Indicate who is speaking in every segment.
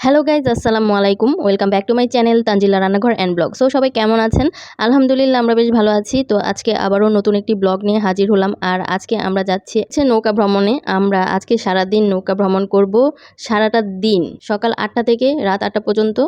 Speaker 1: Hello guys আসসালামু আলাইকুম। Welcome back to my channel Tanzila রান্নাঘর অ্যান্ড ব্লগ সো সবাই কেমন আছেন? আলহামদুলিল্লাহ, আমরা বেশ ভালো আছি। তো আজকে আবারও নতুন একটি ব্লগ নিয়ে হাজির হলাম। আর আজকে আমরা যাচ্ছি হচ্ছে নৌকা ভ্রমণে। আমরা আজকে সারা দিন নৌকা ভ্রমণ করব সারাটা দিন, সকাল আটটা থেকে রাত আটটা পর্যন্ত।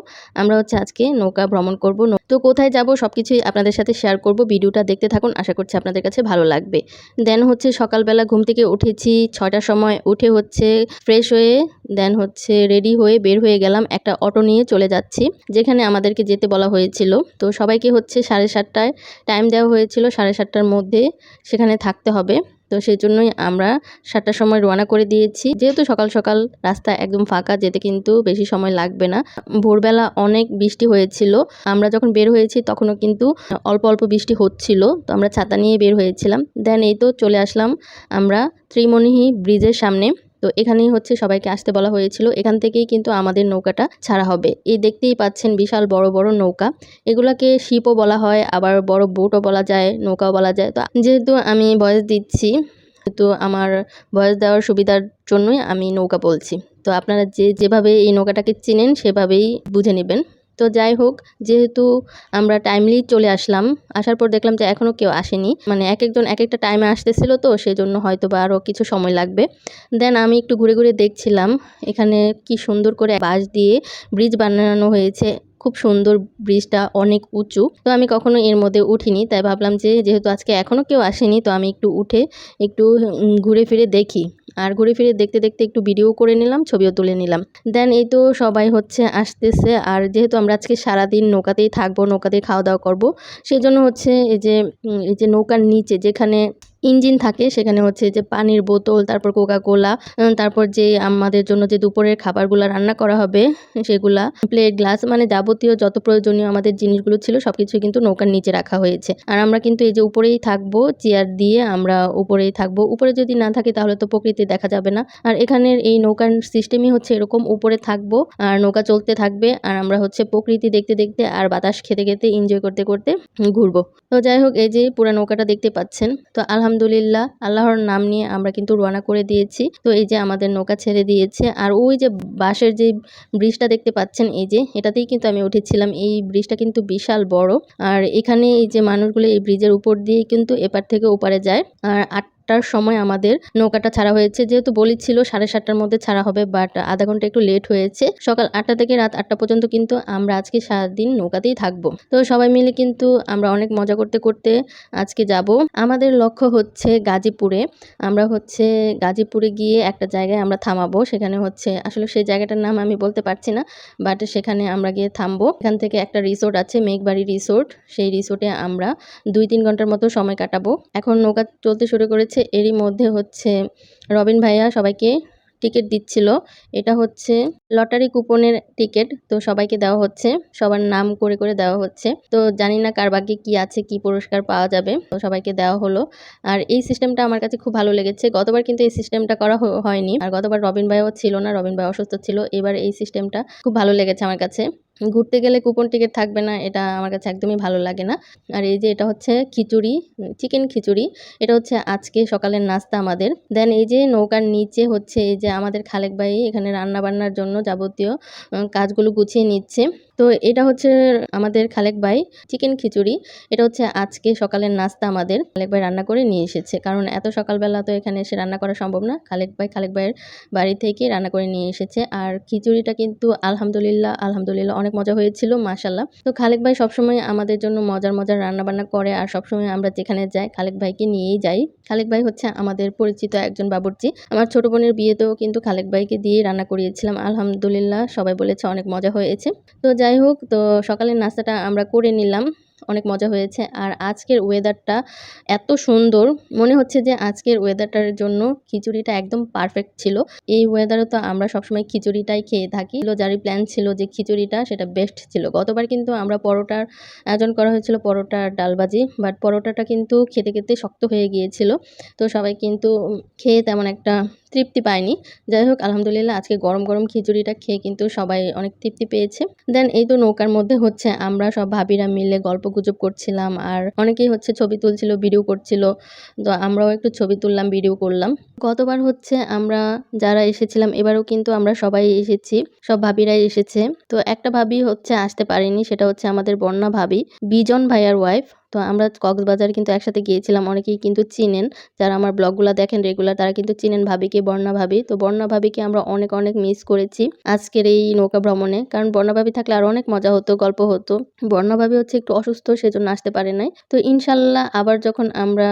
Speaker 1: আমরা হচ্ছে আজকে নৌকা ভ্রমণ করব। তো কোথায় যাব সব কিছুই আপনাদের সাথে শেয়ার করব। ভিডিওটা দেখতে থাকুন, আশা করছি আপনাদের কাছে ভালো লাগবে। দেন হচ্ছে সকালবেলা ঘুম থেকে উঠেছি, ছয়টার সময় উঠে হচ্ছে ফ্রেশ হয়ে দেন হচ্ছে রেডি হয়ে বের হয়ে গেলাম একটা অটো নিয়ে চলে যাচ্ছি, যেখানে আমাদেরকে যেতে বলা হয়েছিল। তো সবাইকে হচ্ছে সাড়ে সাতটায় টাইম দেওয়া হয়েছিল, সাড়ে সাতটার মধ্যে সেখানে থাকতে হবে। তো সেই জন্যই আমরা সাতটার সময় রওনা করে দিয়েছি। যেহেতু সকাল সকাল রাস্তা একদম ফাঁকা, যেতে কিন্তু বেশি সময় লাগবে না। ভোরবেলা অনেক বৃষ্টি হয়েছিল। আমরা যখন বের হয়েছি তখনও কিন্তু অল্প অল্প বৃষ্টি হচ্ছিল। তো আমরা ছাতা নিয়ে বের হয়েছিলাম। দেন এই তো চলে আসলাম আমরা ত্রিমণিহি ব্রিজের সামনে। তো এখানেই হচ্ছে সবাইকে আসতে বলা হয়েছিল। এখান থেকেই কিন্তু আমাদের নৌকাটা ছাড়া হবে। এই দেখতেই পাচ্ছেন বিশাল বড় বড় নৌকা। এগুলাকে শিপও বলা হয়, আবার বড় বোটও বলা যায়, নৌকাও বলা যায়। তো যেহেতু আমি বয়স দিচ্ছি, তো আমার বয়স দেওয়ার সুবিধার জন্যই আমি নৌকা বলছি। তো আপনারা যে যেভাবে এই নৌকাটাকে চিনেন, সেভাবেই বুঝে নেবেন। তো যাই হোক, যেহেতু আমরা টাইমলি চলে আসলাম, আসার পর দেখলাম যে এখনও কেউ আসেনি। মানে এক একজন এক একটা টাইমে আসতেছিল তো সেই জন্য হয়তো বা আরও কিছু সময় লাগবে। দেন আমি একটু ঘুরে ঘুরে দেখছিলাম, এখানে কি সুন্দর করে বাঁশ দিয়ে ব্রিজ বানানো হয়েছে। খুব সুন্দর ব্রিজটা অনেক উঁচু। তো আমি কখনো এর মধ্যে উঠিনি, তাই ভাবলাম যে যেহেতু আজকে এখনও কেউ আসেনি, তো আমি একটু উঠে একটু ঘুরে ফিরে দেখি। আর ঘুরে ফিরে দেখতে দেখতে একটু ভিডিও করে নিলাম, ছবিও তুলে নিলাম। দেন এই তো সবাই হচ্ছে আসতেছে, আর যেহেতু আমরা আজকে সারাদিন নৌকাতেই থাকব, নৌকাতেই খাওয়া দাওয়া করব সেই জন্য হচ্ছে এই যে এই যে নৌকার নিচে যেখানে ইঞ্জিন থাকে, সেখানে হচ্ছে যে পানির বোতল, তারপর কোকা কোলা তারপর যে আমাদের জন্য যে দুপুরের খাবারগুলো রান্না করা হবে, সেগুলা, প্লেট, গ্লাস মানে যাবতীয় যত প্রয়োজনীয় আমাদের জিনিসগুলো ছিল সব কিছু কিন্তু নৌকার নিচে রাখা হয়েছে। আর আমরা কিন্তু এই যে উপরেই থাকব, চেয়ার দিয়ে আমরা উপরেই থাকব। উপরে যদি না থাকি, তাহলে তো প্রকৃতি দেখা যাবে না। আর এখানের এই নৌকার সিস্টেমই হচ্ছে এরকম, উপরে থাকব, আর নৌকা চলতে থাকবে, আর আমরা হচ্ছে প্রকৃতি দেখতে দেখতে আর বাতাস খেতে খেতে এনজয় করতে করতে ঘুরবো। তো যাই হোক, এই যে পুরা নৌকাটা দেখতে পাচ্ছেন, তো আলহামদুলিল্লাহ আল্লাহর নাম নিয়ে আমরা কিন্তু রোয়ানা করে দিয়েছি। তো এই যে আমাদের নৌকা ছেড়ে দিয়েছে, আর ওই যে বাঁশের যে ব্রিজটা দেখতে পাচ্ছেন, এই যে এটাতেই কিন্তু আমি উঠেছিলাম। এই ব্রিজটা কিন্তু বিশাল বড়। আর এখানে এই যে মানুষগুলো এই ব্রিজের উপর দিয়ে কিন্তু এপার থেকে ওপারে যায়। আর আটটার সময় আমাদের নৌকাটা ছাড়া হয়েছে। যেহেতু বলেছিল সাড়ে সাতটার মধ্যে ছাড়া হবে বাট আধা ঘণ্টা একটু লেট হয়েছে। সকাল আটটা থেকে রাত আটটা পর্যন্ত কিন্তু আমরা আজকে সারাদিন নৌকাতেই থাকব। তো সবাই মিলে কিন্তু আমরা অনেক মজা করতে করতে আজকে যাব। আমাদের লক্ষ্য হচ্ছে গাজীপুরে। আমরা হচ্ছে গাজীপুরে গিয়ে একটা জায়গায় আমরা থামাবো। সেখানে হচ্ছে, আসলে সেই জায়গাটার নাম আমি বলতে পারছি না বাট সেখানে আমরা গিয়ে থামবো। এখান থেকে একটা রিসোর্ট আছে, মেঘবাড়ি রিসোর্ট সেই রিসোর্টে আমরা দুই তিন ঘণ্টার মতো সময় কাটাবো। এখন নৌকা চলতে শুরু করেছে এরই মধ্যে হচ্ছে রবিন ভাইয়া সবাইকে টিকিট দিচ্ছিল। এটা হচ্ছে লটারি কুপনের টিকিট, তো সবাইকে দেওয়া হচ্ছে। সবার নাম করে করে দেওয়া হচ্ছে। তো জানি না কার ভাগ্যে কি আছে, কি পুরস্কার পাওয়া যাবে, তো সবাইকে দেওয়া হলো। আর এই সিস্টেমটা আমার কাছে খুব ভালো লেগেছে। গতবার কিন্তু এই সিস্টেমটা করা হয়নি। আর গতবার রবিন ভাইও ছিল না, রবিন ভাই অসুস্থ ছিল। এবার এই সিস্টেমটা খুব ভালো লেগেছে আমার কাছে। ঘুরতে গেলে কুপন টিকিট থাকবে না, এটা আমার কাছে একদমই ভালো লাগে না। আর এই যে এটা হচ্ছে খিচুড়ি, চিকেন খিচুড়ি, এটা হচ্ছে আজকে সকালের নাস্তা আমাদের। দেন এই যে নৌকার নিচে হচ্ছে এই যে আমাদের খালেক ভাই এখানে রান্না বান্নার জন্য যাবতীয় কাজগুলো গুছিয়ে নিচ্ছে। তো এটা হচ্ছে আমাদের খালেক ভাই চিকেন খিচুড়ি। এটা হচ্ছে আজকে সকালের নাস্তা আমাদের। খালেক ভাই রান্না করে নিয়ে এসেছে। কারণ এত সকালবেলা তো এখানে এসে রান্না করা সম্ভব না। খালেক ভাই, খালেক ভাইয়ের বাড়ি থেকে রান্না করে নিয়ে এসেছে। আর খিচুড়িটা কিন্তু আলহামদুলিল্লাহ আলহামদুলিল্লাহ অনেক মজা হয়েছিল মাশাল্লাহ তো খালেক ভাই সবসময় আমাদের জন্য মজার মজার রান্না বান্না করে আর সবসময় আমরা যেখানে যাই, খালেক ভাইকে নিয়েই যাই। খালেক ভাই হচ্ছে আমাদের পরিচিত একজন বাবুর্চি। আমার ছোট বোনের বিয়েতেও কিন্তু খালেক ভাইকে দিয়ে রান্না করিয়েছিলাম। আলহামদুলিল্লাহ সবাই বলেছে অনেক মজা হয়েছে। তো যাই হোক, তো সকালের নাস্তাটা আমরা করে নিলাম। অনেক মজা হয়েছে। আর আজকের ওয়েদারটা এত সুন্দর। মনে হচ্ছে যে আজকের ওয়েদারটার জন্য খিচুড়িটা একদম পারফেক্ট ছিল। এই ওয়েদারে তো আমরা সবসময় খিচুড়িটাই খেয়ে থাকি। যারই প্ল্যান ছিল যে খিচুড়িটা সেটা বেস্ট ছিল। গতবার কিন্তু আমরা পরোটার আয়োজন করা হয়েছিল পরোটার ডালবাজি বাট পরোটাটা কিন্তু খেতে খেতে শক্ত হয়ে গিয়েছিল। তো সবাই কিন্তু খেয়ে তেমন একটা তৃপ্তি পায়নি। যাই হোক, আলহামদুলিল্লাহ আজকে গরম গরম খিচুড়িটা খেয়ে কিন্তু সবাই অনেক তৃপ্তি পেয়েছে। দেন এই তো নৌকার মধ্যে হচ্ছে আমরা সব ভাবিরা মিলে গল্প গুজব করছিলাম আর অনেকেই হচ্ছে ছবি তুলছিল ভিডিও করছিল। তো আমরাও একটু ছবি তুললাম ভিডিও করলাম। গতবার হচ্ছে আমরা যারা এসেছিলাম, এবারও কিন্তু আমরা সবাই এসেছি, সব ভাবিরাই এসেছে। তো একটা ভাবি হচ্ছে আসতে পারেনি, সেটা হচ্ছে আমাদের বন্যা ভাবি, বিজন ভাইয়ার ওয়াইফ তো আমরা কক্সবাজার কিন্তু একসাথে গিয়েছিলাম। অনেকেই কিন্তু চিনেন। যারা আমার ব্লগগুলো দেখেন রেগুলার তারা কিন্তু চিনেন ভাবিকে, বর্ণা ভাবি। তো বর্ণা ভাবিকে আমরা অনেক অনেক মিস করেছি আজকের এই নৌকা ভ্রমণে। কারণ বর্ণা ভাবি থাকলে আর অনেক মজা হতো, গল্প হতো। বর্ণা ভাবি হচ্ছে একটু অসুস্থ, সেজন্য আসতে পারে নাই। তো ইনশাল্লাহ আবার যখন আমরা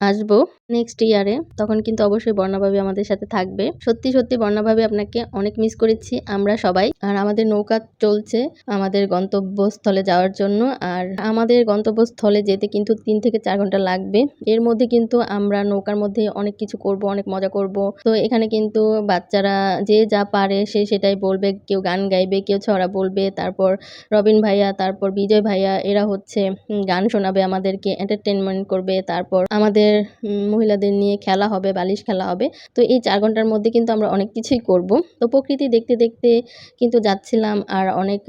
Speaker 1: আসব নেক্সট ইয়ারে তখন কিন্তু অবশ্যই বর্ণাভাবি আমাদের সাথে থাকবে। সত্যি সত্যি বর্ণাভাবি আপনাকে অনেক মিস করেছি, আমরা সবাই। আর আমাদের নৌকা চলছে আমাদের গন্তব্যস্থলে যাওয়ার জন্য। আর আমাদের গন্তব্যস্থলে যেতে কিন্তু তিন থেকে চার ঘণ্টা লাগবে। এর মধ্যে কিন্তু আমরা নৌকার মধ্যে অনেক কিছু করব, অনেক মজা করব। তো এখানে কিন্তু বাচ্চারা যে যা পারে সে সেটাই বলবে। কেউ গান গাইবে, কেউ ছড়া বলবে। তারপর রবিন ভাইয়া, তারপর বিজয় ভাইয়া, এরা হচ্ছে গান শোনাবে আমাদেরকে এন্টারটেনমেন্ট করবে। তারপর আমাদের উম, মহিলাদের নিয়ে খেলা হবে বালিশ খেলা হবে। তো এই চার ঘণ্টার মধ্যে কিন্তু আমরা অনেক কিছুই করব। তো প্রকৃতি দেখতে দেখতে কিন্তু যাচ্ছিলাম আর অনেক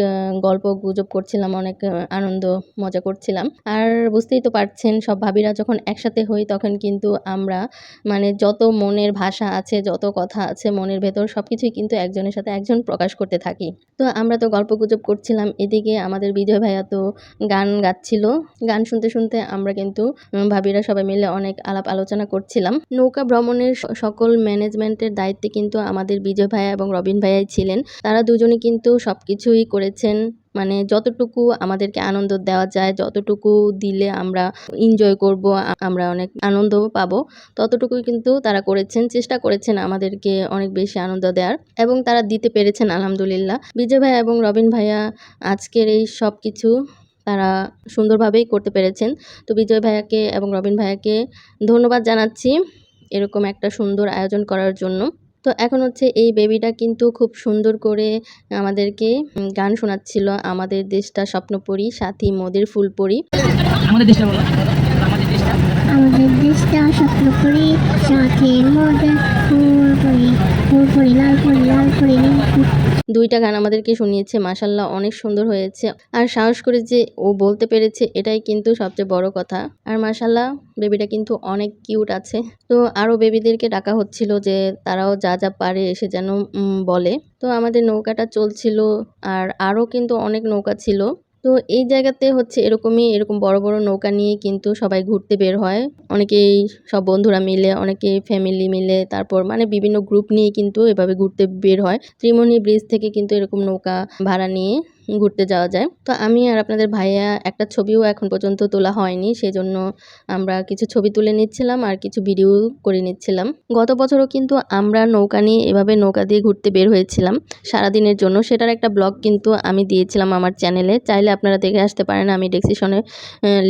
Speaker 1: গল্প গুজব করছিলাম অনেক আনন্দ মজা করছিলাম। আর বুঝতেই তো পারছেন সব ভাবিরা যখন একসাথে হই তখন কিন্তু আমরা মানে যত মনের ভাষা আছে যত কথা আছে মনের ভেতর সব কিছুই কিন্তু একজনের সাথে একজন প্রকাশ করতে থাকি। তো আমরা তো গল্প গুজব করছিলাম এদিকে আমাদের বিজয় ভাইয়া তো গান গাচ্ছিল। গান শুনতে শুনতে আমরা কিন্তু ভাবিরা সবাই মিলে অনেক আলাপ আলোচনা করছিলাম। নৌকা ভ্রমণের সকল ম্যানেজমেন্টের দায়িত্বে কিন্তু আমাদের বিজয় ভাইয়া এবং রবিন ভাইয়াই ছিলেন। তারা দুজনে কিন্তু সবকিছুই করেছেন। মানে যতটুকু আমাদেরকে আনন্দ দেওয়া যায়, যতটুকু দিলে আমরা এনজয় করব আমরা অনেক আনন্দ পাবো, ততটুকুই কিন্তু তারা করেছেন, চেষ্টা করেছেন আমাদেরকে অনেক বেশি আনন্দ দেওয়ার এবং তারা দিতে পেরেছেন, আলহামদুলিল্লাহ। বিজয় ভাইয়া এবং রবিন ভাইয়া আজকের এই সব কিছু তারা সুন্দরভাবেই করতে পেরেছেন। তো বিজয় ভাইয়াকে এবং রবিন ভাইয়াকে ধন্যবাদ জানাচ্ছি এরকম একটা সুন্দর আয়োজন করার জন্য। তো এখন হচ্ছে এই বেবিটা কিন্তু খুব সুন্দর করে আমাদেরকে গান শোনাচ্ছিল আমাদের দেশটা স্বপ্নপরী সাথী মোদের ফুলপরি।
Speaker 2: আমাদের দেশটা বলো। আমাদের দেশটা?
Speaker 3: আমাদের দেশটা স্বপ্ন করি সাথে মধ্যে ফুল লাল লাল করি।
Speaker 1: দুইটা গান আমাদেরকে শুনিয়েছে মাসাল্লাহ অনেক সুন্দর হয়েছে। আর সাহস করে যে ও বলতে পেরেছে, এটাই কিন্তু সবচেয়ে বড় কথা। আর মাসাল্লাহ বেবিটা কিন্তু অনেক কিউট আছে। তো আরও বেবিদেরকে ডাকা হচ্ছিল যে তারাও যা যা পারে এসে যেন বলে। তো আমাদের নৌকাটা চলছিল, আর আরও কিন্তু অনেক নৌকা ছিল। তো এই জায়গাতে হচ্ছে এরকমই, এরকম বড় বড় নৌকা নিয়ে কিন্তু সবাই ঘুরতে বের হয়। অনেকেই সব বন্ধুরা মিলে, অনেকে ফ্যামিলি মিলে, তারপর মানে বিভিন্ন গ্রুপ নিয়ে কিন্তু এভাবে ঘুরতে বের হয়। ত্রিমণি ব্রিজ থেকে কিন্তু এরকম নৌকা ভাড়া নিয়ে ঘুরতে যাওয়া যায়। তো আমি আর আপনাদের ভাইয়া একটা ছবিও এখন পর্যন্ত তোলা হয়নি সেই জন্য আমরা কিছু ছবি তুলে নিচ্ছিলাম আর কিছু ভিডিও করে নিচ্ছিলাম। গত বছরও কিন্তু আমরা নৌকা নিয়ে এভাবে নৌকা দিয়ে ঘুরতে বের হয়েছিলাম। সারাদিনের জন্য সেটার একটা ব্লগ কিন্তু আমি দিয়েছিলাম আমার চ্যানেলে, চাইলে আপনারা দেখে আসতে পারেন, আমি ডেসক্রিপশনে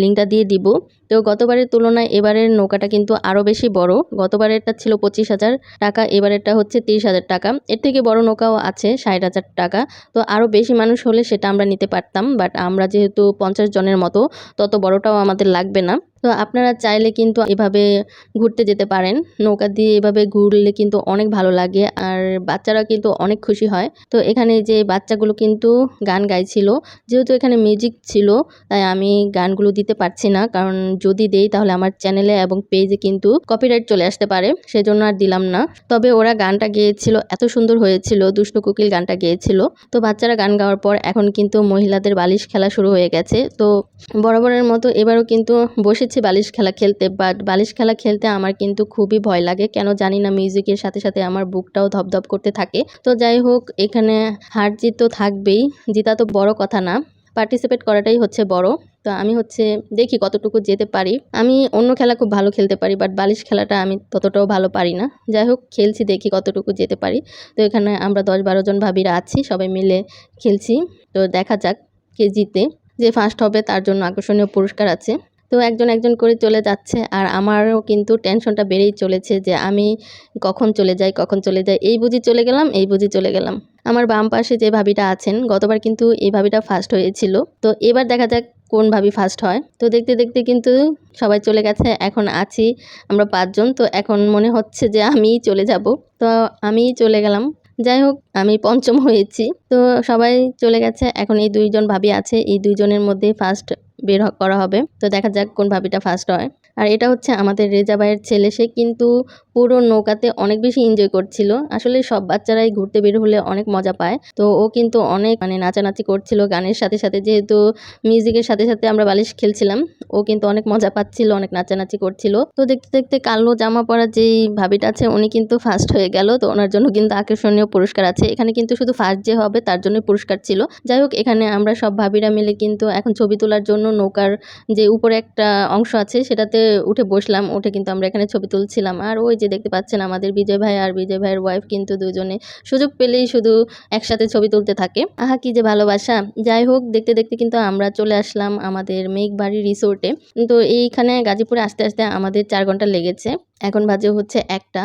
Speaker 1: লিঙ্কটা দিয়ে দিব। তো গতবারের তুলনায় এবারের নৌকাটা কিন্তু আরও বেশি বড়। গতবারেরটা ছিল পঁচিশ হাজার টাকা, এবারেরটা হচ্ছে তিরিশ হাজার টাকা। এর থেকে বড় নৌকাও আছে ষাট হাজার টাকা। তো আরও বেশি মানুষ হলে সেটা আমরা নিতে পারতাম বাট আমরা যেহেতু পঞ্চাশ জনের মতো, তত বড়টাও আমাদের লাগবে না। তো আপনারা চাইলে কিন্তু এভাবে ঘুরতে যেতে পারেন। নৌকা দিয়ে এভাবে ঘুরলে কিন্তু অনেক ভালো লাগে আর বাচ্চারা কিন্তু অনেক খুশি হয়। তো এখানে যে বাচ্চাগুলো কিন্তু গান গাইছিল, যেহেতু এখানে মিউজিক ছিল, তাই আমি গানগুলো দিতে পারছি না। কারণ যদি দেই তাহলে আমার চ্যানেলে এবং পেজে কিন্তু কপিরাইট চলে আসতে পারে, সেজন্য আর দিলাম না। তবে ওরা গানটা গেয়েছিল, এত সুন্দর হয়েছিল, দুষ্টু কোকিল গানটা গেয়েছিল। তো বাচ্চারা গান গাওয়ার পর এখন কিন্তু মহিলাদের বালিশ খেলা শুরু হয়ে গেছে। তো বরাবরের মতো এবারও কিন্তু বসেছি বালিশ খেলা খেলতে বাট বালিশ খেলা খেলতে আমার কিন্তু খুবই ভয় লাগে। কেন জানি না মিউজিকের সাথে সাথে আমার বুকটাও ধপধপ করতে থাকে। তো যাই হোক, এখানে হার জিত তো থাকবেই, জিতা তো বড় কথা না পার্টিসিপেট করাটাই হচ্ছে বড়। তো আমি হচ্ছে দেখি কতটুকু যেতে পারি। আমি অন্য খেলা খুব ভালো খেলতে পারি বাট বালিশ খেলাটা আমি ততটাও ভালো পারি না। যাই হোক, খেলছি, দেখি কতটুকু যেতে পারি। তো এখানে আমরা দশ বারো জন ভাবিরা আছি, সবাই মিলে খেলছি। তো দেখা যাক কে জিতে। যে ফার্স্ট হবে, তার জন্য আকর্ষণীয় পুরস্কার আছে। তো একজন একজন করে চলে যাচ্ছে আর আমারও কিন্তু টেনশনটা বেড়েই চলেছে যে আমি কখন চলে যাই, কখন চলে যাই। এই বুঝি চলে গেলাম, এই বুঝি চলে গেলাম। আমার বাম পাশে যে ভাবিটা আছেন, গতবার কিন্তু এই ভাবিটা ফার্স্ট হয়েছিল। তো এবার দেখা যাক কোন ভাবি ফার্স্ট হয়। তো দেখতে দেখতে কিন্তু সবাই চলে গেছে, এখন আছি আমরা পাঁচজন। তো এখন মনে হচ্ছে যে আমিই চলে যাব। তো আমিই চলে গেলাম। যাই হোক, আমি পঞ্চম হয়েছি। তো সবাই চলে গেছে, এখন এই দুইজন ভাবি আছে, এই দুইজনের মধ্যে ফার্স্ট বের করা হবে। তো দেখা যাক কোন ভাবিটা ফার্স্ট হয়। আর এটা হচ্ছে আমাদের রেজা ভাইয়ের ছেলে, সে কিন্তু পুরো নৌকাতে অনেক বেশি এনজয় করছিল। আসলে সব বাচ্চারাই ঘুরতে বের হলে অনেক মজা পায়। তো ও কিন্তু অনেক মানে নাচানাচি করছিল গানের সাথে সাথে, যেহেতু মিউজিকের সাথে সাথে আমরা বালিশ খেলছিলাম, ও কিন্তু অনেক মজা পাচ্ছিল, অনেক নাচানাচি করছিল। তো দেখতে দেখতে কালো জামা পরা যেই ভাবিটা আছে, উনি কিন্তু ফার্স্ট হয়ে গেল। তো ওনার জন্য কিন্তু আকর্ষণীয় পুরস্কার আছে। এখানে কিন্তু শুধু ফার্স্ট যে হবে, তার জন্য পুরস্কার ছিল। যাই হোক, এখানে আমরা সব ভাবিরা মিলে কিন্তু এখন ছবি তোলার জন্য নৌকার যে উপরে একটা অংশ আছে, সেটাতে উঠে বসলাম, উঠে কিন্তু আমরা এখানে ছবি তুলছিলাম। আর ওই যে দেখতে পাচ্ছেন আমাদের বিজয় ভাই আর বিজয় ভাইয়ের ওয়াইফ কিন্তু দুজনে সুযোগ পেলেই শুধু একসাথে ছবি তুলতে থাকে। আহা, কি যে ভালোবাসা! যাই হোক, দেখতে দেখতে কিন্তু আমরা চলে আসলাম আমাদের মেঘবাড়ি রিসোর্টে তো এইখানে গাজীপুরে আসতে আসতে আমাদের চার ঘণ্টা লেগেছে। এখন বাজে হচ্ছে একটা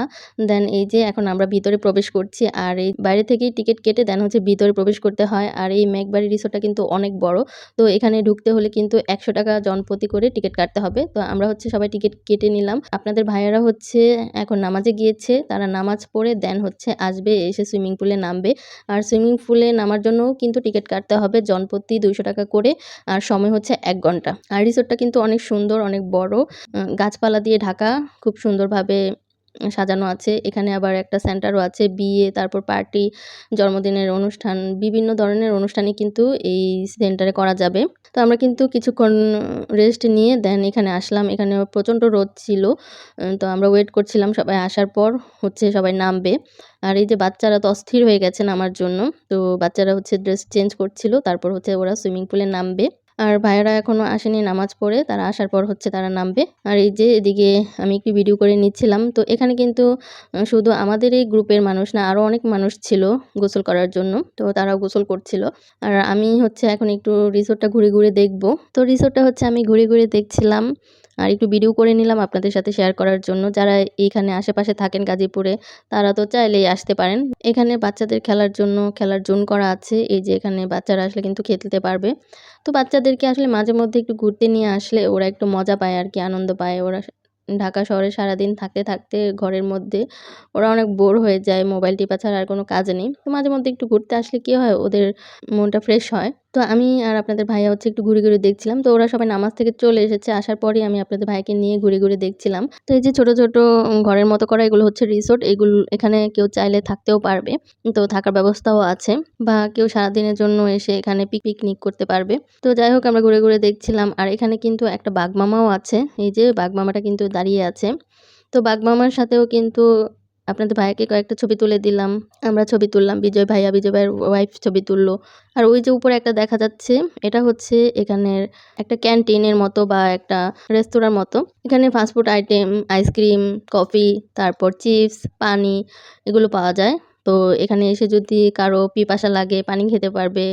Speaker 1: দেন এই যে এখন আমরা ভিতরে প্রবেশ করছি আর এই বাইরে থেকেই টিকিট কেটে দেন হচ্ছে ভিতরে প্রবেশ করতে হয় আর এই মেঘবাড়ি রিসোর্টটা কিন্তু অনেক বড়, তো এখানে ঢুকতে হলে কিন্তু একশো টাকা জনপ্রতি করে টিকিট কাটতে হবে, তো আমরা হচ্ছে সবাই টিকিট কেটে নিলাম। আপনাদের ভাইয়েরা হচ্ছে এখন নামাজে গিয়েছে, তারা নামাজ পড়ে দেন হচ্ছে আসবে, এসে সুইমিং পুলে নামবে আর সুইমিং পুলে নামার জন্যও কিন্তু টিকিট কাটতে হবে জনপ্রতি দুইশো টাকা করে আর সময় হচ্ছে এক ঘণ্টা। আর রিসোর্টটা কিন্তু অনেক সুন্দর, অনেক বড় গাছপালা দিয়ে ঢাকা, খুব সুন্দরভাবে সাজানো আছে। এখানে আবার একটা সেন্টারও আছে, বিয়ে, তারপর পার্টি, জন্মদিনের অনুষ্ঠান, বিভিন্ন ধরনের অনুষ্ঠানই কিন্তু এই সেন্টারে করা যাবে। তো আমরা কিন্তু কিছুক্ষণ রেস্ট নিয়ে দেন এখানে আসলাম। এখানে প্রচণ্ড রোদ ছিল তো আমরা ওয়েট করছিলাম সবাই আসার পর হচ্ছে সবাই নামবে। আর এই যে বাচ্চারা তো অস্থির হয়ে গেছে নামার জন্য, তো বাচ্চারা হচ্ছে ড্রেস চেঞ্জ করছিল, তারপর হচ্ছে ওরা সুইমিং পুলে নামবে। আর ভাইয়েরা এখনও আসেনি নামাজ পড়ে, তারা আসার পর হচ্ছে তারা নামবে। আর এই যে এদিকে আমি একটু ভিডিও করে নিচ্ছিলাম, তো এখানে কিন্তু শুধু আমাদের এই গ্রুপের মানুষ না আরও অনেক মানুষ ছিল গোসল করার জন্য, তো তারাও গোসল করছিল। আর আমি হচ্ছে এখন একটু রিসোর্টটা ঘুরে ঘুরে দেখব। তো রিসোর্টটা হচ্ছে আমি ঘুরে ঘুরে দেখছিলাম আর একটু ভিডিও করে নিলাম আপনাদের সাথে শেয়ার করার জন্য। যারা এইখানে আশেপাশে থাকেন গাজীপুরে, তারা তো চাইলেই আসতে পারেন। এখানে বাচ্চাদের খেলার জন্য খেলার জোন করা আছে। এই যে এখানে বাচ্চারা আসলে কিন্তু খেলতে পারবে। তো বাচ্চাদেরকে আসলে মাঝে মধ্যে একটু ঘুরতে নিয়ে আসলে ওরা একটু মজা পায় আর কি, আনন্দ পায়। ওরা ঢাকা শহরে সারাদিন থাকতে থাকতে ঘরের মধ্যে ওরা অনেক বোর হয়ে যায়। মোবাইল টিপা ছাড়া আর কোনো কাজ নেই। তো মাঝে মধ্যে একটু ঘুরতে আসলে কি হয়? ওদের মনটা ফ্রেশ হয়। তো আমি আর আপনাদের ভাইয়া হচ্ছে একটু ঘুরে ঘুরে দেখছিলাম। তো ওরা সবাই নামাজ থেকে চলে এসেছে। আসার পরেই আমি আপনাদের ভাইকে নিয়ে ঘুরে ঘুরে দেখছিলাম। তো এই যে ছোট ছোট ঘরের মতো করা এগুলো হচ্ছে রিসোর্ট এগুলো, এখানে কেউ চাইলে থাকতেও পারবে। তো থাকার ব্যবস্থাও আছে বা কেউ সারাদিনের জন্য এসে এখানে পিকনিক করতে পারবে। তো যাই হোক, আমরা ঘুরে ঘুরে দেখছিলাম। আর এখানে কিন্তু একটা বাঘমামাও আছে। এই যে বাঘমামাটা কিন্তু দাঁড়িয়ে আছে। তো বাঘমামার সাথেও কিন্তু আপনাদের ভাইয়াকে কয়েকটা ছবি তুলে দিলাম। আমরা ছবি তুললাম, বিজয় ভাইয়া, বিজয় ভাইয়ের ওয়াইফ ছবি তুললো। আর ওই যে উপরে একটা দেখা যাচ্ছে, এটা হচ্ছে এখানের একটা ক্যান্টিনের মতো বা একটা রেস্তোরাঁর মতো। এখানে fast food item ice cream coffee তারপর চিপস পানি, এগুলো পাওয়া যায়। তো এখানে এসে যদি কারও পিপাসা লাগে, পানি খেতে পারবে,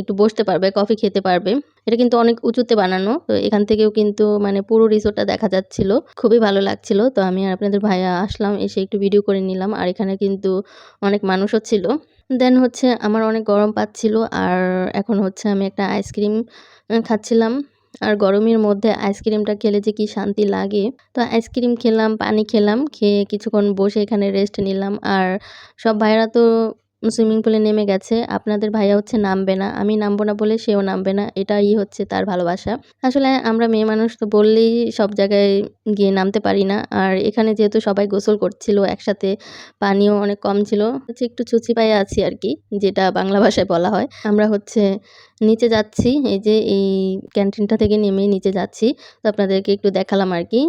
Speaker 1: একটু বসতে পারবে, কফি খেতে পারবে, এটা কিন্তু অনেক উঁচুতে বানানো। তো এখান থেকেও কিন্তু মানে পুরো রিসোর্টটা দেখা যাচ্ছিল, খুবই ভালো লাগছিল। তো আমি আর আপনাদের ভাইয়া আসলাম, এসে একটু ভিডিও করে নিলাম, আর এখানে কিন্তু অনেক মানুষও ছিল। দেন হচ্ছে আমার অনেক গরম পাচ্ছিল, আর এখন হচ্ছে আমি একটা আইসক্রিম খাচ্ছিলাম। আর গরমের মধ্যে আইসক্রিমটা খেলে যে কি শান্তি লাগে। তো আইসক্রিম খেলাম, পানি খেলাম, খেয়ে কিছুক্ষণ বসে এখানে রেস্ট নিলাম। আর সব ভাইয়েরা তো সুইমিং পুলে নেমে গেছে। আপনাদের ভাইয়া হচ্ছে নামবে না। আমি নামবো না বলে সেও নামবে না। এটাই হচ্ছে তার ভালোবাসা। আসলে আমরা মেয়ে মানুষ তো বললেই সব জায়গায় গিয়ে নামতে পারি না। আর এখানে যেহেতু সবাই গোসল করছিল, একসাথে পানিও অনেক কম ছিল। হচ্ছে একটু চুচি পায়ে আছি আর কি, যেটা বাংলা ভাষায় বলা হয়। আমরা হচ্ছে নিচে যাচ্ছি। এই যে এই ক্যান্টিনটা থেকে নেমে নিচে যাচ্ছি। তো আপনাদেরকে একটু দেখালাম আর কি।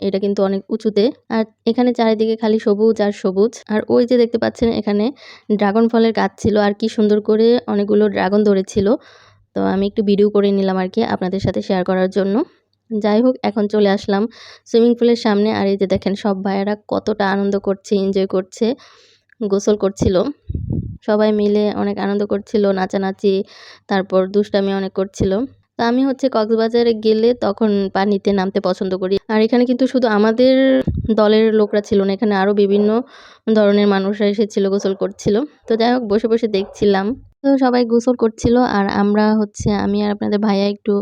Speaker 1: এটা কিন্তু অনেক উঁচুতে। আর এখানে চারিদিকে খালি সবুজ আর সবুজ। আর ওই যে দেখতে পাচ্ছেন এখানে ড্রাগন ফলের গাছ ছিল। আর কি সুন্দর করে অনেকগুলো ড্রাগন ধরেছিল। তো আমি একটু ভিডিও করে নিলাম আর কি আপনাদের সাথে শেয়ার করার জন্য। যাই হোক, এখন চলে আসলাম সুইমিং পুলের সামনে। আর এই যে দেখেন, সব ভাইয়েরা কতটা আনন্দ করছে এনজয় করছে, গোসল করছিল। সবাই মিলে অনেক আনন্দ করছিল, নাচানাচি, তারপর দুষ্টামি অনেক করছিল। তো আমি হচ্ছে কক্সবাজারে গেলে তখন পানিতে নামতে পছন্দ করি। আর এখানে কিন্তু শুধু আমাদের দলের লোকরা ছিল না, এখানে আরও বিভিন্ন ধরনের মানুষরা এসেছিল, গোসল করছিল। তো যাই হোক, বসে বসে দেখছিলাম। তো সবাই গোসল করছিল আর আমরা হচ্ছে, আমি আর আপনাদের ভাইয়া একটু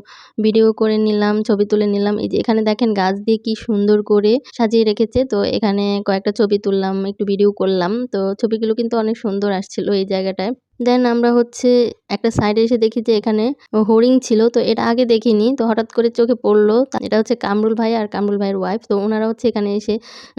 Speaker 1: ভিডিও করে নিলাম, ছবি তুলে নিলাম। এই যে এখানে দেখেন গাছ দিয়ে কি সুন্দর করে সাজিয়ে রেখেছে। তো এখানে কয়েকটা ছবি তুললাম, একটু ভিডিও করলাম। তো ছবিগুলো কিন্তু অনেক সুন্দর আসছিল এই জায়গাটায়। দেন আমরা হচ্ছে একটা সাইডে এসে দেখি যে এখানে হরিণ ছিল, তো এটা আগে দেখিনি। তো হঠাৎ করে চোখে পড়ল এটা হচ্ছে কামরুল ভাই আর কামরুল ভাইয়ের ওয়াইফ তো ওনারা হচ্ছে এখানে এসে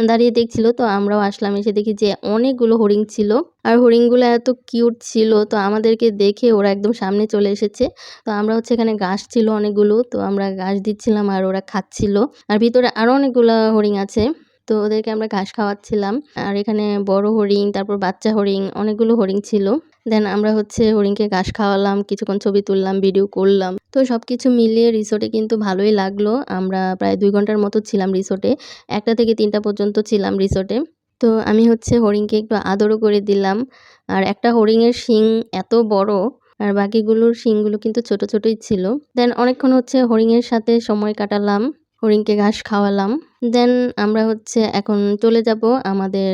Speaker 1: দাঁড়িয়ে দেখছিল, তো আমরাও আসলাম, এসে দেখি যে অনেকগুলো হরিণ ছিল। আর হরিণগুলো এত কিউট ছিল, তো আমাদেরকে দেখে ওরা একদম সামনে চলে এসেছে। তো আমরা হচ্ছে এখানে ঘাস ছিল অনেকগুলো, তো আমরা ঘাস দিচ্ছিলাম আর ওরা খাচ্ছিল। আর ভিতরে আরও অনেকগুলো হরিণ আছে, তো ওদেরকে আমরা ঘাস খাওয়াচ্ছিলাম। আর এখানে বড় হরিণ তারপর বাচ্চা হরিণ অনেকগুলো হরিণ ছিল। দেন আমরা হচ্ছে হরিণকে ঘাস খাওয়ালাম, কিছুক্ষণ ছবি তুললাম ভিডিও করলাম। তো সব কিছু মিলিয়ে রিসোর্টে কিন্তু ভালোই লাগল। আমরা প্রায় দুই ঘণ্টার মতো ছিলাম রিসোর্টে একটা থেকে তিনটা পর্যন্ত ছিলাম রিসোর্টে তো আমি হচ্ছে হরিণকে একটু আদরও করে দিলাম। আর একটা হরিণের শিং এত বড়, আর বাকিগুলোর শিংগুলো কিন্তু ছোট ছোটই ছিল। দেন অনেকক্ষণ হচ্ছে হরিণের সাথে সময় কাটালাম, হরিণকে ঘাস খাওয়ালাম। দেন আমরা হচ্ছে এখন চলে যাব আমাদের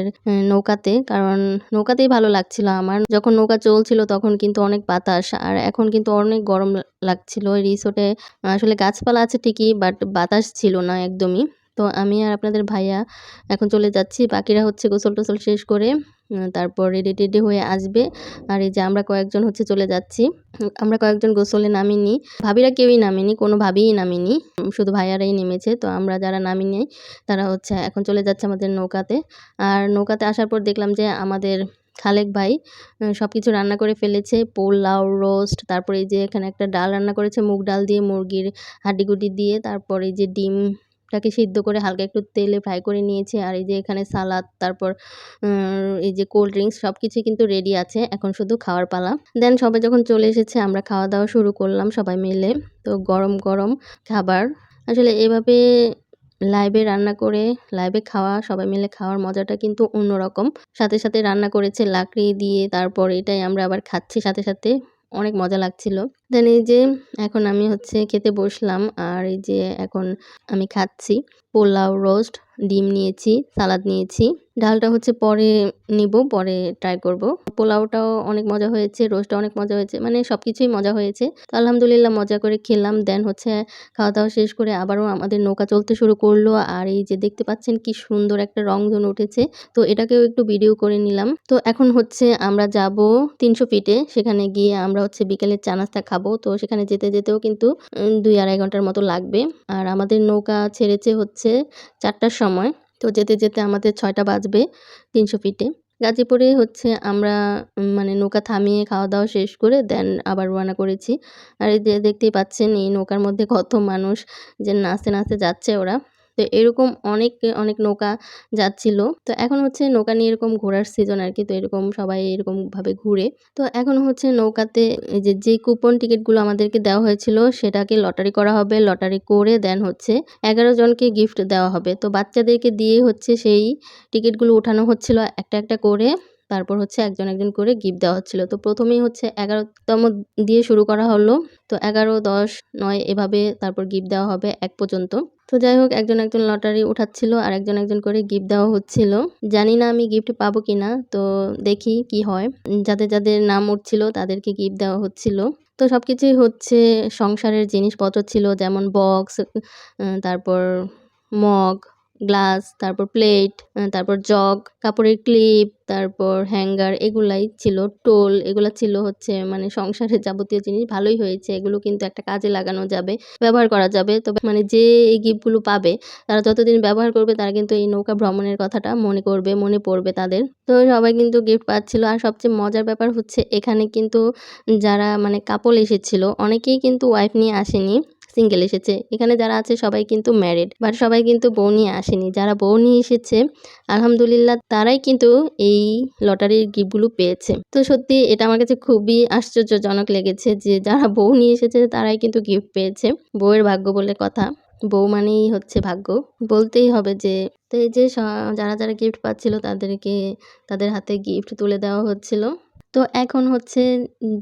Speaker 1: নৌকাতে। কারণ নৌকাতেই ভালো লাগছিল আমার। যখন নৌকা চলছিল তখন কিন্তু অনেক বাতাস, আর এখন কিন্তু অনেক গরম লাগছিল রিসোর্টে আসলে গাছপালা আছে ঠিকই বাট বাতাস ছিল না একদমই। তো আমি আর আপনাদের ভাইয়া এখন চলে যাচ্ছি। বাকিরা হচ্ছে গোসল টোসল শেষ করে তারপর রেডি টেডি হয়ে আসবে। আর এই যে আমরা কয়েকজন হচ্ছে চলে যাচ্ছি। আমরা কয়েকজন গোসলে নামিনি। ভাবিরা কেউই নামেনি, কোনো ভাবিই নামিনি। শুধু ভাইয়ারাই নেমেছে। তো আমরা যারা নামি নামিনি, তারা হচ্ছে এখন চলে যাচ্ছে আমাদের নৌকাতে। আর নৌকাতে আসার পর দেখলাম যে আমাদের খালেক ভাই সব কিছু রান্না করে ফেলেছে। পোলাও, রোস্ট, তারপরে এই যে এখানে একটা ডাল রান্না করেছে, মুগ ডাল দিয়ে মুরগির হাড্ডিগুটি দিয়ে, তারপর এই যে ডিমটাকে সিদ্ধ করে হালকা একটু তেলে ফ্রাই করে নিয়েছে। আর এই যে এখানে সালাদ, তারপর এই যে কোল্ড ড্রিঙ্কস সব কিছুই কিন্তু রেডি আছে। এখন শুধু খাওয়ার পালা। দেন সবাই যখন চলে এসেছে, আমরা খাওয়া দাওয়া শুরু করলাম সবাই মিলে। তো গরম গরম খাবার। আসলে এভাবে লাইভে রান্না করে লাইভে খাওয়া, সবাই মিলে খাওয়ার মজাটা কিন্তু অন্যরকম। সাথে সাথে রান্না করেছে লাকড়ি দিয়ে, তারপর এটাই আমরা আবার খাচ্ছি সাথে সাথে। অনেক মজা লাগছিল। দেন এই যে এখন আমি হচ্ছে খেতে বসলাম আর এই যে এখন আমি খাচ্ছি। পোলাও রোস্ট, ডিম নিয়েছি, সালাদ নিয়েছি। ডালটা হচ্ছে পরে নিব, পরে ট্রাই করব। পোলাওটাও অনেক মজা হয়েছে রোস্টটা অনেক মজা হয়েছে মানে সব কিছুই মজা হয়েছে। তো আলহামদুলিল্লাহ মজা করে খেলাম। দেন হচ্ছে খাওয়া দাওয়া শেষ করে আবারও আমাদের নৌকা চলতে শুরু করল আর এই যে দেখতে পাচ্ছেন কি সুন্দর একটা রংধনু উঠেছে। তো এটাকেও একটু ভিডিও করে নিলাম। তো এখন হচ্ছে আমরা যাব তিনশো ফিটে সেখানে গিয়ে আমরা হচ্ছে বিকেলের চা নাস্তা খাব। তো সেখানে যেতে যেতেও কিন্তু দুই আড়াই ঘণ্টার মতো লাগবে। আর আমাদের নৌকা ছেড়েছে হচ্ছে চারটার সময়। তো যেতে যেতে আমাদের ছয়টা বাজবে তিনশো ফিটে। গাজীপুরে হচ্ছে আমরা মানে নৌকা থামিয়ে খাওয়া দাওয়া শেষ করে দেন আবার রওনা করেছি। আর এই যে দেখতেই পাচ্ছেন, এই নৌকার মধ্যে কত মানুষ যে নাচতে নাচতে যাচ্ছে ওরা। তো এরকম অনেক অনেক নৌকা যাচ্ছিল। তো এখন হচ্ছে নৌকা নিয়ে এরকম ঘোরার সিজন আর কি তো এরকম সবাই এরকম ভাবে ঘুরে। তো এখন হচ্ছে নৌকাতে যে যে কুপন টিকিটগুলো আমাদেরকে দেওয়া হয়েছিল, সেটাকে লটারি করা হবে। লটারি করে দেন হচ্ছে এগারো জনকে গিফট দেওয়া হবে। তো বাচ্চাদেরকে দিয়ে হচ্ছে সেই টিকিটগুলো উঠানো হচ্ছিল একটা একটা করে। তারপর হচ্ছে একজন একজন করে গিফট দেওয়া হচ্ছিল। তো প্রথমেই হচ্ছে এগারোতম দিয়ে শুরু করা হলো। তো এগারো, দশ, নয় এভাবে তারপর গিফট দেওয়া হবে এক পর্যন্ত। তো যাই হোক, একজন একজন লটারি উঠাচ্ছিল আর একজন একজন করে গিফট দেওয়া হচ্ছিল। জানি না আমি গিফট পাবো কিনা, তো দেখি কি হয়। যাদের যাদের নাম উঠছিল তাদেরকে গিফট দেওয়া হচ্ছিল। তো সব কিছুই হচ্ছে সংসারের জিনিসপত্র ছিল, যেমন বক্স তারপর মগ গ্লাস, তারপর প্লেট তারপর জগ, কাপড়ের ক্লিপ, তারপর হ্যাঙ্গার, এগুলাই ছিল, টোল, এগুলা ছিল হচ্ছে মানে সংসারের যাবতীয় জিনিস, ভালোই হয়েছে, এগুলো কিন্তু একটা কাজে লাগানো যাবে, ব্যবহার করা যাবে, তবে মানে যে এই গিফটগুলো পাবে, তারা যতদিন ব্যবহার করবে, তারা কিন্তু এই নৌকা ভ্রমণের কথাটা মনে করবে, মনে পড়বে তাদের। তো সবাই কিন্তু গিফট পাচ্ছিল, আর সবচেয়ে মজার ব্যাপার হচ্ছে, এখানে কিন্তু যারা মানে কাপল এসেছিল, অনেকেই কিন্তু ওয়াইফ নিয়ে আসেনি। সিঙ্গেল এসেছে। এখানে যারা আছে সবাই কিন্তু ম্যারিড বাট সবাই কিন্তু বউ নিয়ে আসেনি। যারা বউ নিয়ে এসেছে, আলহামদুলিল্লাহ তারাই কিন্তু এই লটারির গিফটগুলো পেয়েছে। তো সত্যি এটা আমার কাছে খুবই আশ্চর্যজনক লেগেছে যে যারা বউ নিয়ে এসেছে তারাই কিন্তু গিফট পেয়েছে। বউয়ের ভাগ্য বলে কথা। বউ মানেই হচ্ছে ভাগ্য। বলতেই হবে যে, তো এই যে যারা যারা গিফট পাচ্ছিল তাদেরকে, তাদের হাতে গিফট তুলে দেওয়া হচ্ছিল। তো এখন হচ্ছে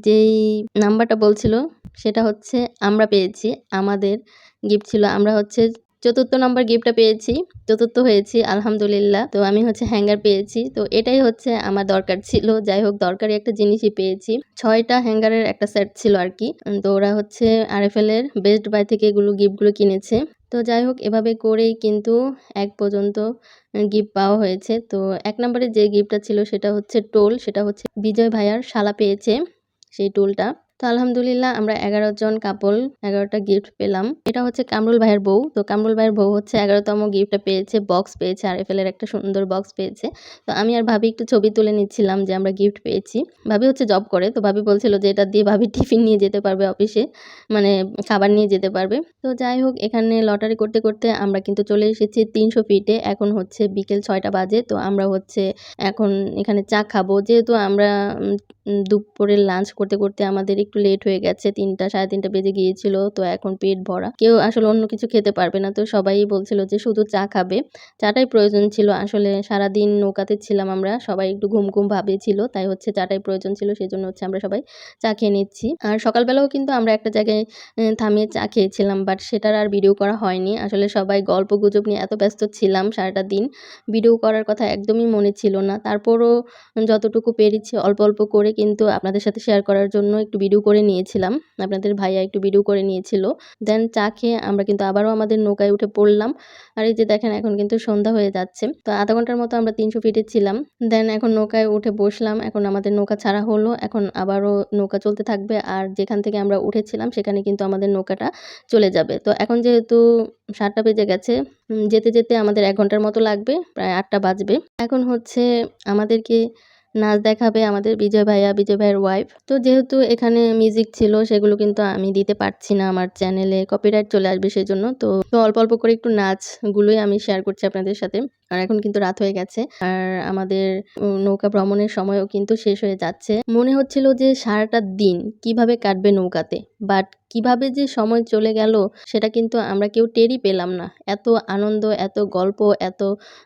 Speaker 1: যেই নাম্বারটা বলছিল, সেটা হচ্ছে আমরা পেয়েছি। আমাদের গিফট ছিল, আমরা হচ্ছে চতুর্থ নাম্বার গিফটটা পেয়েছি, চতুর্থ হয়েছি, আলহামদুলিল্লাহ। তো আমি হচ্ছে হ্যাঙ্গার পেয়েছি। তো এটাই হচ্ছে আমার দরকার ছিল। যাই হোক, দরকারি একটা জিনিসই পেয়েছি। ছয়টা হ্যাঙ্গারের একটা সেট ছিল আর কি। তো ওরা হচ্ছে আরএফএল এর বেস্ট বাই থেকে এগুলো গিফটগুলো কিনেছে। তো যাই হোক এভাবে করেই কিন্তু এক পর্যন্ত গিফট পাওয়া হয়েছে। তো এক নম্বরে যে গিফটটা ছিল সেটা হচ্ছে টোল, সেটা হচ্ছে বিজয় ভাইয়ার শালা পেয়েছে সেই টোলটা। তো আলহামদুলিল্লাহ আমরা এগারো জন কাপল এগারোটা গিফট পেলাম। এটা হচ্ছে কামরুল ভাইয়ের বউ। তো কামরুল ভাইয়ের বউ হচ্ছে এগারোতম গিফটটা পেয়েছে বক্স পেয়েছে আর এর একটা সুন্দর বক্স পেয়েছে। তো আমি আর ভাবি একটু ছবি তুলে নিচ্ছিলাম যে আমরা গিফট পেয়েছি। ভাবি হচ্ছে জব করে, তো ভাবি বলছিল যে এটা দিয়ে ভাবি টিফিন নিয়ে যেতে পারবে অফিসে মানে খাবার নিয়ে যেতে পারবে। তো যাই হোক, এখানে লটারি করতে করতে আমরা কিন্তু চলে এসেছি তিনশো ফিটে এখন হচ্ছে বিকেল ছয়টা বাজে, তো আমরা হচ্ছে এখন এখানে চা খাব। যেহেতু আমরা দুপুরের লাঞ্চ করতে করতে আমাদের একটু লেট হয়ে গেছে, তিনটা, সাড়ে তিনটা বেজে গিয়েছিল, তো এখন পেট ভরা। কেউ আসলে অন্য কিছু খেতে পারবে না, তো সবাই বলছিল যে শুধু চা খাবে। চাটাই প্রয়োজন ছিল, আসলে সারাদিন নৌকাতে ছিলাম আমরা, সবাই একটু ঘুম ঘুম ভাবে ছিল, তাই হচ্ছে চাটাই প্রয়োজন ছিল সেই জন্য হচ্ছে আমরা সবাই চা খেয়ে নিচ্ছি। আর সকালবেলাও কিন্তু আমরা একটা জায়গায় থামিয়ে চা খেয়েছিলাম বাট সেটার আর ভিডিও করা হয়নি। আসলে সবাই গল্প গুজব নিয়ে এত ব্যস্ত ছিলাম সারাটা দিন ভিডিও করার কথা একদমই মনে ছিল না। তারপরও যতটুকু পেরেছি অল্প অল্প করে, কিন্তু আপনাদের সাথে শেয়ার করার জন্য একটু ভিডিও করে নিয়েছিলাম। আপনাদের ভাইয়া একটু ভিডিও করে নিয়েছিল। দেন চা খেয়ে আমরা কিন্তু আবারও আমাদের নৌকায় উঠে পড়লাম। আর এই যে দেখেন, এখন কিন্তু সন্ধ্যা হয়ে যাচ্ছে। তো আধা ঘণ্টার মতো আমরা তিনশো ফিটে ছিলাম। দেন এখন নৌকায় উঠে বসলাম। এখন আমাদের নৌকা ছাড়া হলো। এখন আবারও নৌকা চলতে থাকবে। আর যেখান থেকে আমরা উঠেছিলাম, সেখানে কিন্তু আমাদের নৌকাটা চলে যাবে। তো এখন যেহেতু সাতটা বেজে গেছে যেতে যেতে আমাদের এক ঘণ্টার মতো লাগবে। প্রায় আটটা বাজবে। এখন হচ্ছে আমাদেরকে নাচ দেখাবে আমাদের বিজয় ভাইয়া, বিজয় ভাইয়ের ওয়াইফ তো যেহেতু এখানে মিউজিক ছিল, সেগুলো কিন্তু আমি দিতে পারছি না আমার চ্যানেলে কপিরাইট চলে আসবে সেই জন্য তো তো অল্প অল্প করে একটু নাচগুলোই আমি শেয়ার করছি আপনাদের সাথে। আর এখন কিন্তু রাত হয়ে গেছে। আর আমাদের নৌকা ভ্রমণের সময়ও কিন্তু শেষ হয়ে যাচ্ছে। মনে হচ্ছিল যে সারাটা দিন কীভাবে কাটবে নৌকাতে? বাট কীভাবে যে সময় চলে গেল, সেটা কিন্তু আমরা কেউ টেরই পেলাম না। এত আনন্দ, এত গল্প, এত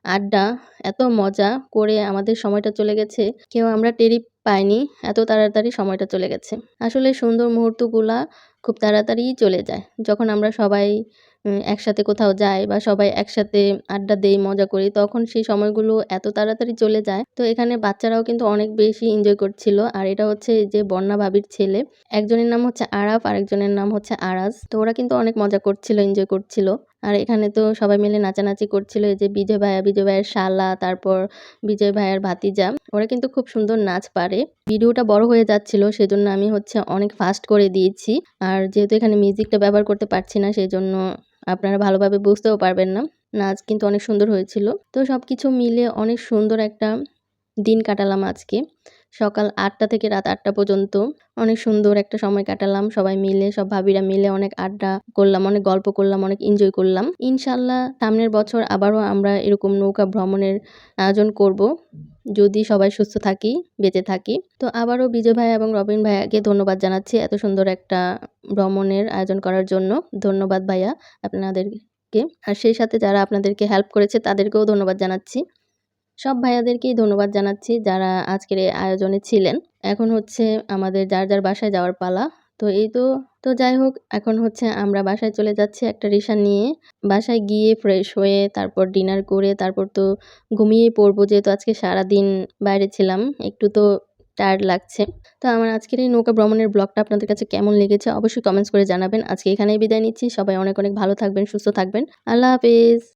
Speaker 1: আড্ডা, এত মজা করে আমাদের সময়টা চলে গেছে। কেউ আমরা টেরই পাইনি, এত তাড়াতাড়ি সময়টা চলে গেছে। আসলে সুন্দর মুহূর্তগুলা খুব তাড়াতাড়িই চলে যায়। যখন আমরা সবাই একসাথে কোথাও যাই বা সবাই একসাথে আড্ডা দেই, মজা করি, তখন সেই সময়গুলো এত তাড়াতাড়ি চলে যায়। তো এখানে বাচ্চারাও কিন্তু অনেক বেশি এনজয় করছিল। আর এটা হচ্ছে যে বন্যা ভাবির ছেলে, একজনের নাম হচ্ছে আরাফ, আরেকজনের নাম হচ্ছে আরাজ তো ওরা কিন্তু অনেক মজা করছিল এনজয় করছিল। আর এখানে তো সবাই মিলে নাচানাচি করছিল, এই যে বিজয় ভাইয়া, বিজয় ভাইয়ের শালা, তারপর বিজয় ভাইয়ের ভাতিজা। ওরা কিন্তু খুব সুন্দর নাচ পারে। ভিডিওটা বড় হয়ে যাচ্ছিল, সেজন্য আমি হচ্ছে অনেক ফাস্ট করে দিয়েছি। আর যেহেতু এখানে মিউজিকটা ব্যবহার করতে পারছি না সেই জন্য আপনারা ভালোভাবে বুঝতেও পারবেন না। নাচ কিন্তু অনেক সুন্দর হয়েছিল। তো সব কিছু মিলে অনেক সুন্দর একটা দিন কাটালাম আজকে। সকাল আটটা থেকে রাত আটটা পর্যন্ত। অনেক সুন্দর একটা সময় কাটালাম, সবাই মিলে, সব ভাবিরা মিলে অনেক আড্ডা করলাম, অনেক গল্প করলাম, অনেক এনজয় করলাম। ইনশাল্লাহ সামনের বছর আবারও আমরা এরকম নৌকা ভ্রমণের আয়োজন করব। যদি সবাই সুস্থ থাকি, বেঁচে থাকি। তো আবারও বিজয় ভাই এবং রবিন ভাইয়াকে ধন্যবাদ জানাচ্ছি এত সুন্দর একটা ভ্রমণের আয়োজন করার জন্য। ধন্যবাদ ভাইয়া আপনাদেরকে। আর সেই সাথে যারা আপনাদেরকে হেল্প করেছে, তাদেরকেও ধন্যবাদ জানাচ্ছি। সব ভাইয়াদেরকেই ধন্যবাদ জানাচ্ছি যারা আজকের এই আয়োজনে ছিলেন। এখন হচ্ছে আমাদের যার যার বাসায় যাওয়ার পালা। তো এই তো তো যাই হোক, এখন হচ্ছে আমরা বাসায় চলে যাচ্ছি একটা রিক্সা নিয়ে। বাসায় গিয়ে ফ্রেশ হয়ে তারপর ডিনার করে তারপর তো ঘুমিয়েই পড়ব যেহেতু আজকে সারাদিন বাইরে ছিলাম, একটু তো টায়ার্ড লাগছে। তো আমার আজকের এই নৌকা ভ্রমণের ব্লগটা আপনাদের কাছে কেমন লেগেছে অবশ্যই কমেন্টস করে জানাবেন। আজকে এখানেই বিদায় নিচ্ছি, সবাই অনেক অনেক ভালো থাকবেন, সুস্থ থাকবেন। আল্লাহ হাফেজ।